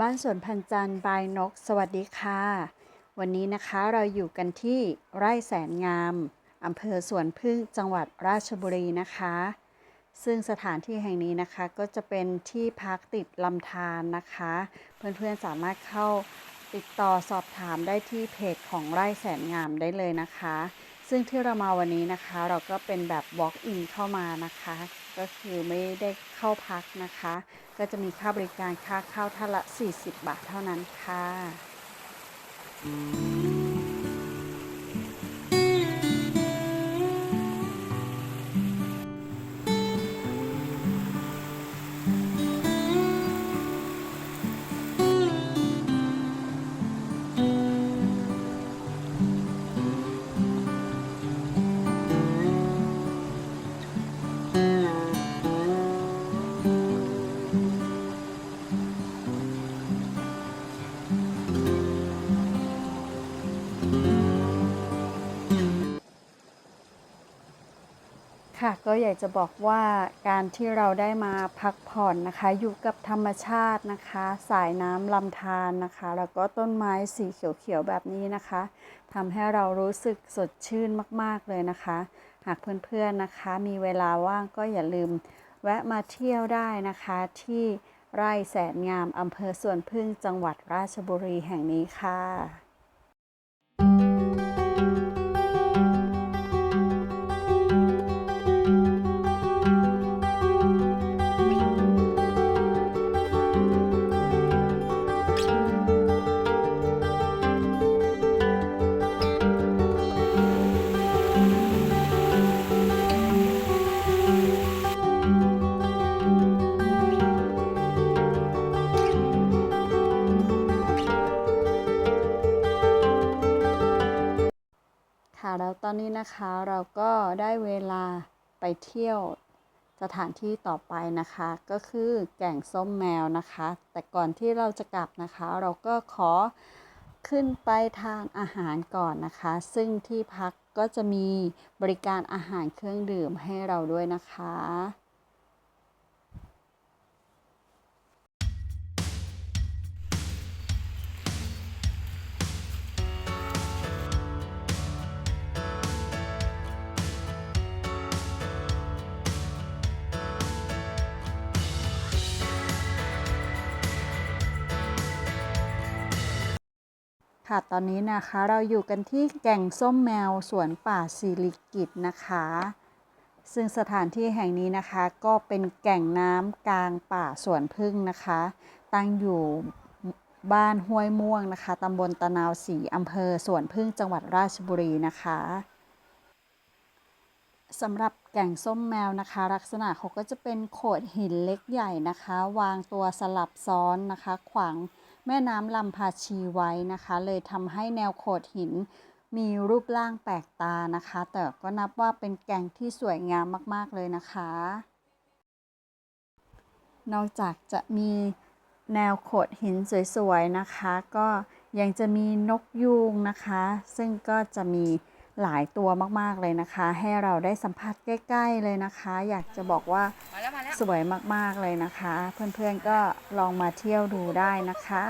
บ้านสวนพันจันทร์บายนก สวัสดีค่ะ วันนี้นะคะเราอยู่กันที่ไร่แสนงามอำเภอสวนพึ่งจังหวัดราชบุรีนะคะ ซึ่งสถานที่แห่งนี้นะคะก็จะเป็นที่พักติดลำธารนะคะ เพื่อนๆสามารถเข้าติดต่อสอบถามได้ที่เพจของไร่แสนงามได้เลยนะคะ ซึ่งที่เรามาวันนี้นะคะ เราก็เป็นแบบ walk in เข้ามานะคะ ก็คือไม่ได้เข้าพักนะคะ ก็จะมีค่าบริการค่าเข้าท่านละ 40 บาทเท่านั้นค่ะ ค่ะก็อยากจะบอกว่าการที่เราได้มาพักผ่อนนะคะ อยู่กับธรรมชาตินะคะ สายน้ำลำธารนะคะ แล้วก็ต้นไม้สีเขียวๆแบบนี้นะคะทำให้เรารู้สึกสดชื่นมากๆเลยนะคะ หากเพื่อนๆนะคะ มีเวลาว่างก็อย่าลืมแวะมาเที่ยวได้นะคะ ที่ไร่แสนงามอำเภอสวนพึ่งจังหวัดราชบุรีแห่งนี้ค่ะ อนนี้นะคะเราก็ได้เวลาไปเที่ยวสถานที่ต่อไปนะคะ ก็คือแก่งส้มแมวนะคะ แต่ก่อนที่เราจะกลับนะคะ เราก็ขอขึ้นไปทานอาหารก่อนนะคะ ซึ่งที่พักก็จะมีบริการอาหารเครื่องดื่มให้เราด้วยนะคะ ค่ะตอนนี้นะคะเราอยู่กันที่แก่งส้มแมวสวนป่าสิริกิตนะคะ ซึ่งสถานที่แห่งนี้นะคะก็เป็นแก่งน้ำกลางป่าสวนพึ่งนะคะ ตั้งอยู่บ้านห้วยม่วงนะคะตำบลตะนาวศรีอำเภอสวนพึ่งจังหวัดราชบุรีนะคะสำหรับแก่งส้มแมวนะคะ ลักษณะเขาก็จะเป็นโขดหินเล็กใหญ่นะคะ วางตัวสลับซ้อนนะคะ ขวาง แม่น้ำลำพาชีไว้นะคะ เลยทำให้แนวโขดหินมีรูปร่างแปลกตานะคะ แต่ก็นับว่าเป็นแก่งที่สวยงามมาก ๆ เลยนะคะ นอกจากจะมีแนวโขดหินสวย ๆ นะคะ ก็ยังจะมีนกยูงนะคะ ซึ่งก็จะมี หลายตัวมากๆเลยนะคะ ให้เราได้สัมผัสใกล้ ๆเลยนะคะ อยากจะบอกว่ามาแล้วมาแล้วสวยมากๆเลยนะคะ เพื่อนๆก็ลองมาเที่ยวดูได้นะคะ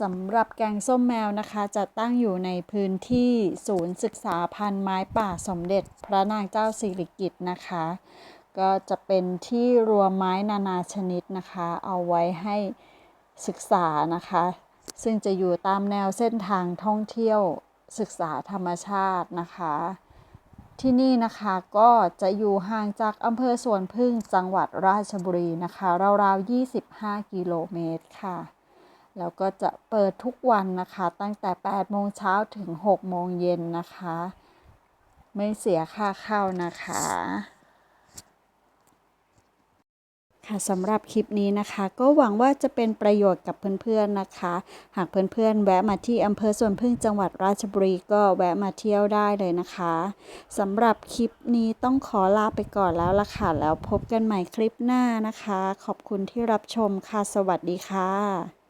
สำหรับแกงส้มแมวนะคะจะตั้งอยู่ในพื้นที่ศูนย์ศึกษาพันไม้ป่าสมเด็จพระนางเจ้าสิริกิติ์นะคะ ก็จะเป็นที่รวมไม้นานาชนิดนะคะ เอาไว้ให้ศึกษานะคะ ซึ่งจะอยู่ตามแนวเส้นทางท่องเที่ยวศึกษาธรรมชาตินะคะ ที่นี่นะคะก็จะอยู่ห่างจากอำเภอสวนพึ่งจังหวัดราชบุรีนะคะราวๆ 25 กิโลเมตรค่ะ แล้วก็จะเปิดทุกวันนะคะ ตั้งแต่ 8 โมงเช้าถึง 6 โมงเย็นนะคะ ไม่เสียค่าเข้านะคะ ค่ะสำหรับคลิปนี้นะคะ ก็หวังว่าจะเป็นประโยชน์กับเพื่อนๆนะคะ หากเพื่อนๆ แวะมาที่อำเภอสวนพึ่งจังหวัดราชบุรีก็แวะมาเที่ยวได้เลยนะคะสำหรับคลิปนี้ต้องขอลาไปก่อนแล้วละค่ะ แล้วพบกันใหม่คลิปหน้านะคะ ขอบคุณที่รับชมค่ะ สวัสดีค่ะ